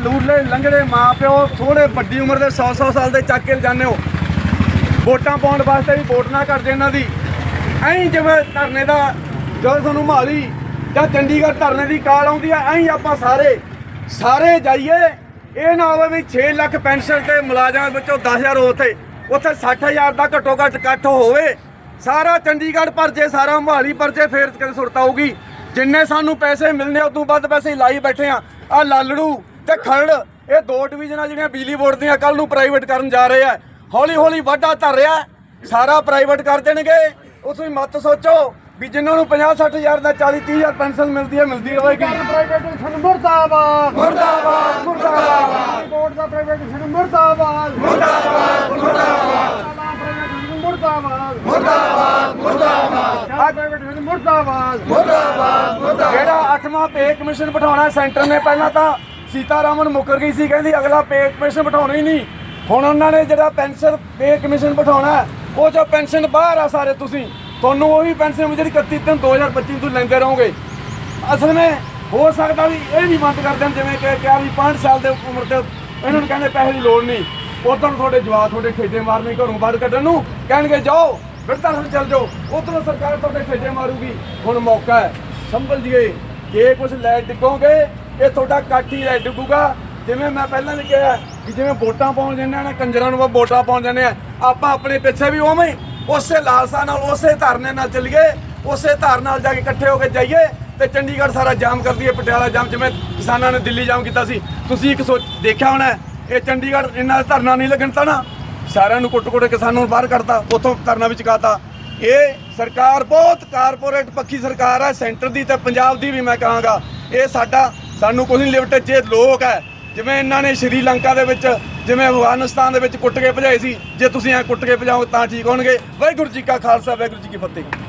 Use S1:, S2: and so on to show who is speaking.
S1: ਲੂਲੇ ਲੰਗੜੇ ਮਾਪਿਓ ਥੋੜੇ ਵੱਡੀ ਉਮਰ ਦੇ 100-100 ਸਾਲ ਦੇ ਚੱਕ ਕੇ ਜਾਂਦੇ ਹੋ। ਵੋਟਾਂ ਪਾਉਣ ਵਾਸਤੇ ਵੀ ਵੋਟ ਨਾ ਕਰਦੇ ਇਹਨਾਂ ਦੀ। ਐਂ ਜਿਵੇਂ ਧਰਨੇ ਦਾ ਜਦੋਂ ਤੁਹਾਨੂੰ ਮਹਾਲੀ ਜਾਂ ਚੰਡੀਗੜ੍ਹ ਧਰਨੇ ਦੀ ਕਾਲ ਆਉਂਦੀ ਆ, ਐਂ ਆਪਾਂ ਸਾਰੇ ਸਾਰੇ ਜਾਈਏ। ਇਹ ਨਾ ਹੋਵੇ ਵੀ 6 ਲੱਖ ਪੈਨਸ਼ਨ ਤੇ ਮੁਲਾਜ਼ਮਾਂ ਵਿੱਚੋਂ 10000 ਉੱਥੇ ਉੱਥੇ 60000 ਦਾ ਘੱਟੋ ਘੱਟ ਇਕੱਠ ਹੋਵੇ। ਸਾਰਾ ਚੰਡੀਗੜ੍ਹ ਭਰ ਜੇ ਸਾਰਾ ਮਹਾਲੀ ਭਰ ਜੇ ਫੇਰ ਕਿਤੇ ਸੁਰਤ ਆਊਗੀ। ਜਿੰਨੇ ਸਾਨੂੰ ਪੈਸੇ ਮਿਲਨੇ ਤੋਂ ਵੱਧ ਪੈਸੇ ਲਾਈ ਬੈਠੇ ਆ। ਆ ਲਾਲੜੂ ਤੇ ਖਰੜ ਇਹ ਦੋ ਡਿਵੀਜ਼ਨਾਂ ਜਿਹੜੀਆਂ ਬਿਜਲੀ ਬੋਰਡ ਦੀਆਂ ਕੱਲ ਨੂੰ ਪ੍ਰਾਈਵੇਟ ਕਰਨ ਜਾ ਰਹੇ ਆ। ਹੌਲੀ ਹੌਲੀ ਵਾਧਾ ਧਰ ਰਿਹਾ ਸਾਰਾ ਪ੍ਰਾਈਵੇਟ ਕਰ ਦੇਣਗੇ। ਉਸ ਵੀ ਮਤ ਸੋਚੋ ਵੀ ਜਿਨ੍ਹਾਂ ਨੂੰ 50 60000 ਦਾ 40 30000 ਪੈਨਸ਼ਨ ਮਿਲਦੀ ਹੈ ਮਿਲਦੀ ਰਹੇਗੀ
S2: ਪ੍ਰਾਈਵੇਟੇਸ਼ਨ ਮੁਰਦਾਬਾਦ।
S1: ਮੁਰਦਾਬਾਦ ਮੁਰਦਾਬਾਦ।
S2: ਬੋਰਡ ਦਾ ਪ੍ਰਾਈਵੇਟੇਸ਼ਨ ਮੁਰਦਾਬਾਦ। ਮੁਰਦਾਬਾਦ ਮੁਰਦਾਬਾਦ। ਮੁਰਦਾਬਾਦ।
S1: ਮੁਰਦਾਬਾਦ ਮੁਰਦਾਬਾਦ।
S2: ਮੁਰਦਾਬਾਦ।
S1: ਜਿਹੜਾ 8ਵਾਂ ਪੇ ਕਮਿਸ਼ਨ ਬਿਠਾਉਣਾ ਸੈਂਟਰ ਨੇ ਪਹਿਲਾਂ ਤਾਂ ਸੀਤਾਰਾਮਨ ਮੁੱਕਰ ਗਈ ਸੀ, ਕਹਿੰਦੀ ਅਗਲਾ ਪੇ ਕਮਿਸ਼ਨ ਬਿਠਾਉਣਾ ਹੀ ਨਹੀਂ। ਹੁਣ ਉਹਨਾਂ ਨੇ ਜਿਹੜਾ ਪੈਨਸ਼ਨ ਪੇ ਕਮਿਸ਼ਨ ਬਿਠਾਉਣਾ ਉਹ ਜੋ ਪੈਨਸ਼ਨ ਬਾਹਰ ਆ ਸਾਰੇ ਤੁਸੀਂ, ਤੁਹਾਨੂੰ ਉਹੀ ਪੈਨਸ਼ਨ ਜਿਹੜੀ 31 ਤਿੰਨ 2025 ਤੋਂ ਲੈਂਦੇ ਰਹੋਗੇ। ਅਸਲ ਵਿੱਚ ਹੋ ਸਕਦਾ ਵੀ ਇਹ ਨਹੀਂ ਬੰਦ ਕਰ ਦੇਣ, ਜਿਵੇਂ ਕਿ ਕਿਹਾ ਵੀ 5 ਸਾਲ ਦੇ ਉਮਰ ਤੇ ਇਹਨਾਂ ਨੂੰ ਕਹਿੰਦੇ ਪੈਸੇ ਦੀ ਲੋੜ ਨਹੀਂ। ਉਦੋਂ ਤੁਹਾਡੇ ਜਵਾਬ ਤੁਹਾਡੇ ਠੇਡੇ ਮਾਰਨੇ, ਘਰੋਂ ਬਾਹਰ ਕੱਢਣ ਨੂੰ ਕਹਿਣਗੇ, ਜਾਓ, ਬਿਰਤਾਂ ਨੂੰ ਚੱਲ ਜਾਓ। ਉਦੋਂ ਸਰਕਾਰ ਤੁਹਾਡੇ ਠੇਡੇ ਮਾਰੂਗੀ। ਹੁਣ ਮੌਕਾ ਹੈ। ਸੰਭਲ ਜੀਏ, ਜੇ ਕੁਝ ਲੈ ਡਿੱਗੋਗੇ ਇਹ ਤੁਹਾਡਾ ਇਕੱਠ ਹੀ ਲੈ ਡੁੱਬੂਗਾ। ਜਿਵੇਂ ਮੈਂ ਪਹਿਲਾਂ ਵੀ ਕਿਹਾ ਕਿ ਜਿਵੇਂ ਵੋਟਾਂ ਪਾਉਣ ਜਾਂਦੇ ਆ ਨਾ, ਕੰਜਰਾਂ ਨੂੰ ਵੋਟਾਂ ਪਾਉਣ ਜਾਂਦੇ ਆ ਆਪਾਂ ਆਪਣੇ ਪਿੱਛੇ ਵੀ ਉਵੇਂ ਉਸੇ ਲਾਲਸਾ ਨਾਲ, ਉਸੇ ਧਰਨੇ ਨਾਲ ਚੱਲੀਏ, ਉਸੇ ਧਾਰ ਨਾਲ ਜਾ ਕੇ ਇਕੱਠੇ ਹੋ ਕੇ ਜਾਈਏ ਤੇ ਚੰਡੀਗੜ੍ਹ ਸਾਰਾ ਜਾਮ ਕਰ ਦਈਏ, ਪਟਿਆਲਾ ਜਾਮ, ਜਿਵੇਂ ਕਿਸਾਨਾਂ ਨੇ ਦਿੱਲੀ ਜਾਮ ਕੀਤਾ ਸੀ। ਤੁਸੀਂ ਇੱਕ ਸੋਚ ਦੇਖਿਆ ਹੋਣਾ, ਇਹ ਚੰਡੀਗੜ੍ਹ ਇਹਨਾਂ ਦਾ ਧਰਨਾ ਨਹੀਂ ਲੱਗਣ ਤਾਂ ਨਾ, ਸਾਰਿਆਂ ਨੂੰ ਕੁੱਟ-ਕੁੱਟ ਕੇ ਸਾਨੂੰ ਬਾਹਰ ਕੱਢਤਾ, ਉੱਥੋਂ ਧਰਨਾ ਵੀ ਚੁਕਾਤਾ। ਇਹ ਸਰਕਾਰ ਬਹੁਤ ਕਾਰਪੋਰੇਟ ਪੱਖੀ ਸਰਕਾਰ ਹੈ, ਸੈਂਟਰ ਦੀ ਤੇ ਪੰਜਾਬ ਦੀ ਵੀ ਮੈਂ ਕਹਾਂਗਾ, ਇਹ ਸਾਡਾ ਸਾਨੂੰ ਕੁਝ ਨਹੀਂ ਲਿਮਟ ਜੇ ਲੋਕ ਹੈ, ਜਿਵੇਂ ਇਹਨਾਂ ਨੇ ਸ਼੍ਰੀਲੰਕਾ ਦੇ ਵਿੱਚ, ਜਿਵੇਂ ਅਫਗਾਨਿਸਤਾਨ ਦੇ ਵਿੱਚ ਕੁੱਟ ਕੇ ਭਜਾਏ ਸੀ, ਜੇ ਤੁਸੀਂ ਐ ਕੁੱਟ ਕੇ ਭਜਾਓ ਤਾਂ ਠੀਕ ਹੋਣਗੇ। ਵਾਹਿਗੁਰੂ ਜੀ ਕਾ ਖਾਲਸਾ, ਵਾਹਿਗੁਰੂ ਜੀ ਕੀ ਫਤਿਹ।